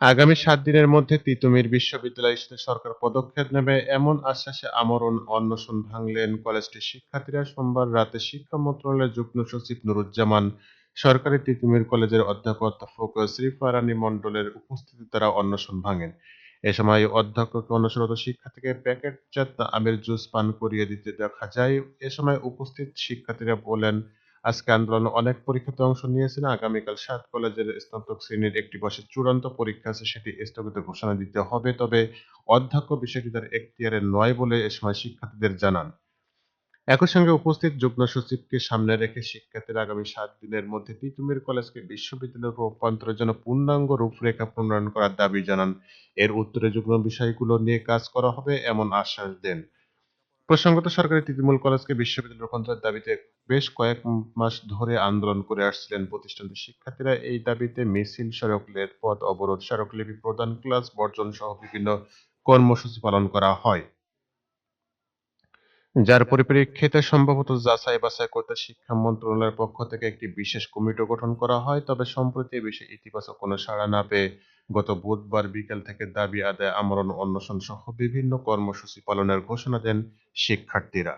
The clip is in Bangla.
আগামী সাত দিনের মধ্যে তিতুমির বিশ্ববিদ্যালয় সরকার পদক্ষেপ নেবে এমন আশ্বাসে আমরণ অনশন ভাঙলেন কলেজটির শিক্ষার্থীরা সোমবার রাতে শিক্ষা মন্ত্রণালয়ের যুগ্ম সচিব নুরুজ্জামান। সরকারি তিতুমির কলেজের অধ্যাপক শ্রীফা রানী মণ্ডলের উপস্থিতিতে তারা অনশন ভাঙেন। এ সময় অধ্যক্ষকে অনশনরত শিক্ষার্থীকে প্যাকেটজাত আমের জুস, পান করিয়ে দিতে দেখা যায়। এ সময় উপস্থিত শিক্ষার্থীরা বলেন আজকে আন্দোলনে অনেক পরীক্ষাতে অংশ নিয়েছেন। আগামীকাল সাত কলেজের স্নাতক শ্রেণির একটি বর্ষের চূড়ান্ত পরীক্ষা আছে, সেটি স্থগিত ঘোষণা দিতে হবে। তবে অধ্যক্ষ বিষয়টি তার এখতিয়ারে নয় বলে এ সময় শিক্ষার্থীদের জানান। একই সঙ্গে উপস্থিত যুগ্ম সচিবকে সামনে রেখে শিক্ষার্থীরা আগামী সাত দিনের মধ্যে তিতুমির কলেজকে বিশ্ববিদ্যালয়ে রূপান্তরের জন্য পূর্ণাঙ্গ রূপরেখা প্রণয়ন করার দাবি জানান। এর উত্তরে যুগ্ম বিষয়গুলো নিয়ে কাজ করা হবে, এমন আশ্বাস দেন প্রসঙ্গত সরকারি তৃণমূল কলেজকে বিশ্ববিদ্যালয়ে রূপান্তরের দাবিতে বেশ কয়েক মাস ধরে আন্দোলন করে আসছিলেন প্রতিষ্ঠানটির শিক্ষার্থীরা। এই দাবিতে মিছিল সড়ক রেলপথ অবরোধ স্মারকলিপি প্রদান ক্লাস বর্জন সহ বিভিন্ন কর্মসূচি পালন করা হয়। যার পরিপ্রেক্ষিতে সম্ভবত যাচাই বাছাই করতে শিক্ষা মন্ত্রণালয়ের পক্ষ থেকে একটি বিশেষ কমিটি গঠন করা হয়। তবে সম্প্রতি এ বিষয়ে ইতিবাচক কোনো সাড়া না পেয়ে গত বুধবার বিকেল থেকে দাবি আদায় আমরণ অনশন সহ বিভিন্ন কর্মসূচি পালনের ঘোষণা দেন শিক্ষার্থীরা।